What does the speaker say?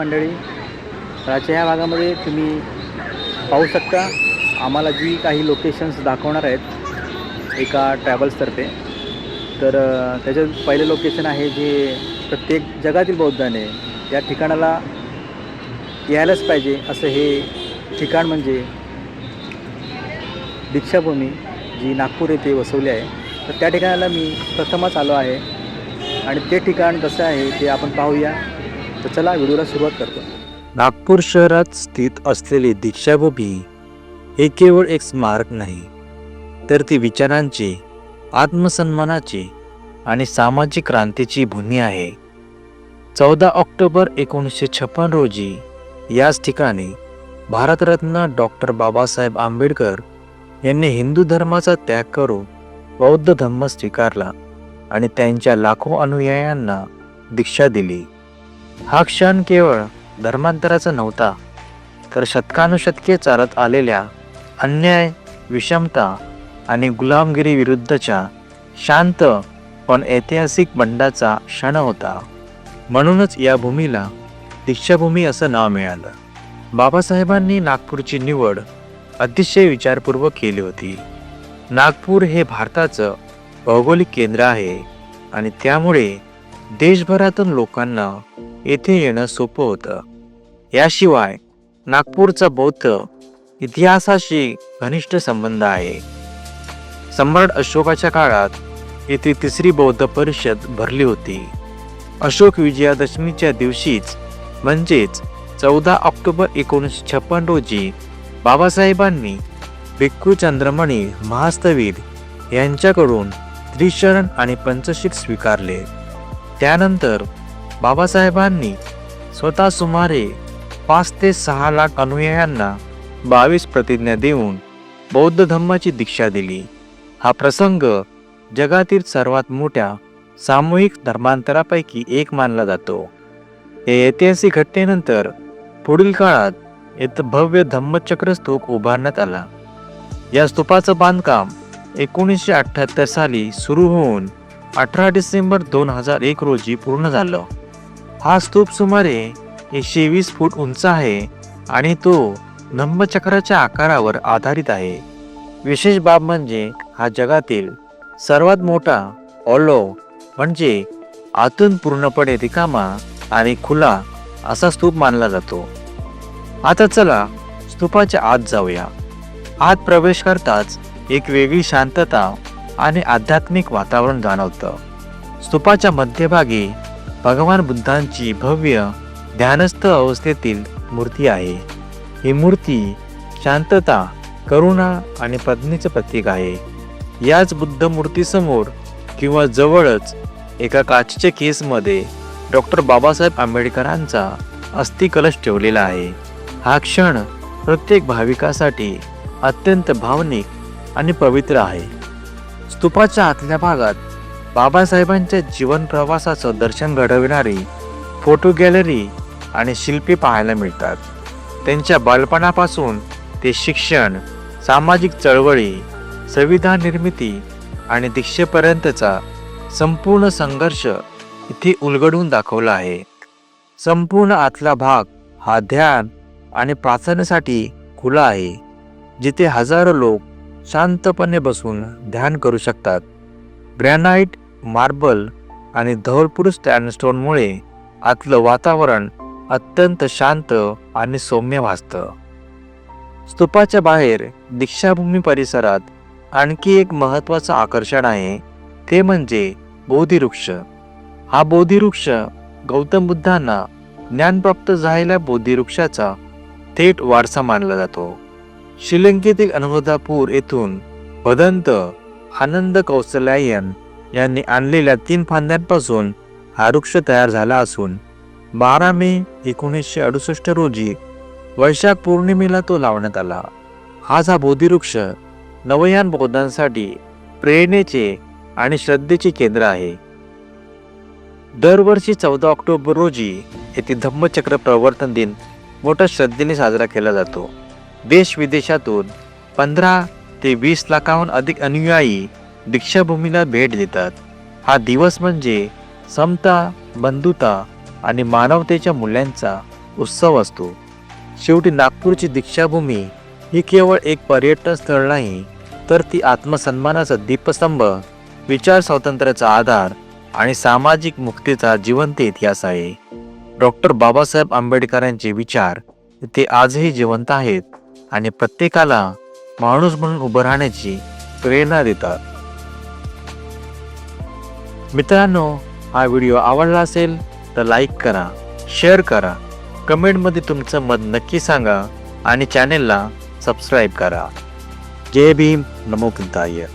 मंडळी राच्या ह्या भागामध्ये तुम्ही पाहू शकता आम्हाला जी काही लोकेशन्स दाखवणार आहेत एका ट्रॅव्हल्सतर्फे तर त्याच्यात पहिलं लोकेशन आहे जे प्रत्येक जगातील बौद्धाने या ठिकाणाला यायलाच पाहिजे असं हे ठिकाण म्हणजे दीक्षाभूमी जी नागपूर येथे वसवली आहे. तर त्या ठिकाणाला मी प्रथमच आलो आहे. आणि ते ठिकाण कसं आहे ते आपण पाहूया. तर चला व्हिडिओला सुरुवात करतो. नागपूर शहरात स्थित असलेली दीक्षाभूमी हे केवळ एक स्मारक नाही तर ती विचारांची आत्मसन्मानाची आणि सामाजिक क्रांतीची भूमी आहे. चौदा ऑक्टोबर एकोणीसशे छप्पन रोजी याच ठिकाणी भारतरत्न डॉक्टर बाबासाहेब आंबेडकर यांनी हिंदू धर्माचा त्याग करून बौद्ध धर्म स्वीकारला आणि त्यांच्या लाखो अनुयायांना दीक्षा दिली. हा क्षण केवळ धर्मांतराचा नव्हता तर शतकानुशतके चालत आलेल्या अन्याय विषमता आणि गुलामगिरी विरुद्धच्या शांत पण ऐतिहासिक बंडाचा क्षण होता. म्हणूनच या भूमीला दीक्षाभूमी असं नाव मिळालं. बाबासाहेबांनी नागपूरची निवड अतिशय विचारपूर्वक केली होती. नागपूर हे भारताचं भौगोलिक केंद्र आहे आणि त्यामुळे देशभरातून लोकांना येथे येणं सोपं होतं. याशिवाय नागपूरचा बौद्ध इतिहासाशी घनिष्ठ संबंध आहे. सम्राट अशोकाच्या काळात येथे तिसरी बौद्ध परिषद भरली होती. अशोक विजयादशमीच्या दिवशीच म्हणजेच चौदा ऑक्टोबर एकोणीसशे छप्पन रोजी बाबासाहेबांनी भिक्खू चंद्रमणी महास्तवीर यांच्याकडून त्रिशरण आणि पंचशिक स्वीकारले. त्यानंतर बाबासाहेबांनी स्वतः सुमारे पाच ते सहा लाख अनुयायांना बावीस प्रतिज्ञा देऊन बौद्ध धम्माची दीक्षा दिली. हा प्रसंग जगातील सर्वात मोठ्या सामूहिक धर्मांतरापैकी एक मानला जातो. या ऐतिहासिक घटनेनंतर पुढील काळात एक भव्य धम्मचक्र स्तूप उभारण्यात आला. या स्तूपाचं बांधकाम एकोणीसशे अठ्ठ्याहत्तर साली सुरू होऊन अठरा डिसेंबर दोन हजार एक रोजी पूर्ण झालं. हा स्तूप सुमारे एकशे वीस फूट उंच आहे आणि तो नंबचक्राच्या आकारावर आधारित आहे. विशेष बाब म्हणजे हा जगातील सर्वात मोठा ऑलो म्हणजे आतून पूर्णपणे रिकामा आणि खुला असा स्तूप मानला जातो. आता चला स्तूपाच्या आत जाऊया. आत प्रवेश करताच एक वेगळी शांतता आणि आध्यात्मिक वातावरण जाणवतं. स्तूपाच्या मध्यभागी भगवान बुद्धांची भव्य ध्यानस्थ अवस्थेतील मूर्ती आहे. ही मूर्ती शांतता करुणा आणि पत्नीचं प्रतीक आहे. याच बुद्ध मूर्तीसमोर किंवा जवळच एका काचेच्या केसमध्ये डॉक्टर बाबासाहेब आंबेडकरांचा अस्थिकलश ठेवलेला आहे. हा क्षण प्रत्येक भाविकासाठी अत्यंत भावनिक आणि पवित्र आहे. स्तूपाच्या आतल्या भागात बाबासाहेबांच्या जीवन प्रवासाचं दर्शन घडविणारी फोटो गॅलरी आणि शिल्पी पाहायला मिळतात. त्यांच्या बालपणापासून ते शिक्षण सामाजिक चळवळी संविधान निर्मिती आणि दीक्षेपर्यंतचा संपूर्ण संघर्ष इथे उलगडून दाखवला आहे. संपूर्ण आतला भाग हा ध्यान आणि प्रार्थनेसाठी खुला आहे जिथे हजारो लोक शांतपणे बसून ध्यान करू शकतात. ग्रॅनाईट मार्बल आणि धवलपूर स्टँडस्टोनमुळे आतलं वातावरण अत्यंत शांत आणि सौम्य भासतं. स्तूपाच्या बाहेर दीक्षाभूमी परिसरात आणखी एक महत्त्वाचं आकर्षण आहे ते म्हणजे बोधिवृक्ष. हा बोधिवृक्ष गौतम बुद्धांना ज्ञानप्राप्त झालेल्या बोधिवृक्षाचा थेट वारसा मानला जातो. श्रीलंकेतील अनुराधापूर येथून भदंत आनंद कौशल्यायन यांनी आणलेल्या तीन फांद्यांपासून हा वृक्ष तयार झाला असून बारा मे एकोणीसशे अडुसष्ट रोजी वैशाख पौर्णिमेला तो लावण्यात आला. आज हा बोधिवृक्ष नवयान बौद्धांसाठी प्रेरणेचे आणि श्रद्धेचे केंद्र आहे. दरवर्षी चौदा ऑक्टोबर रोजी येथे धम्मचक्र प्रवर्तन दिन मोठ्या श्रद्धेने साजरा केला जातो. देश विदेशातून पंधरा ते वीस लाखाहून अधिक अनुयायी दीक्षाभूमीला भेट देतात. हा दिवस म्हणजे समता बंधुता आणि मानवतेच्या मूल्यांचा उत्सव असतो. शेवटी नागपूरची दीक्षाभूमी ही केवळ एक पर्यटन स्थळ नाही तर ती आत्मसन्मानाचा दीपस्तंभ विचार स्वातंत्र्याचा आधार आणि सामाजिक मुक्तीचा जिवंत इतिहास आहे. डॉक्टर बाबासाहेब आंबेडकरांचे विचार ते आजही जिवंत आहेत आणि प्रत्येकाला माणूस म्हणून उभं राहण्याची प्रेरणा देतात. मित्रांनो हा व्हिडिओ आवडला असेल तर लाईक करा शेअर करा कमेंटमध्ये तुमचं मत नक्की सांगा आणि चॅनेलला सबस्क्राईब करा. जय भीम नमो बुद्धाय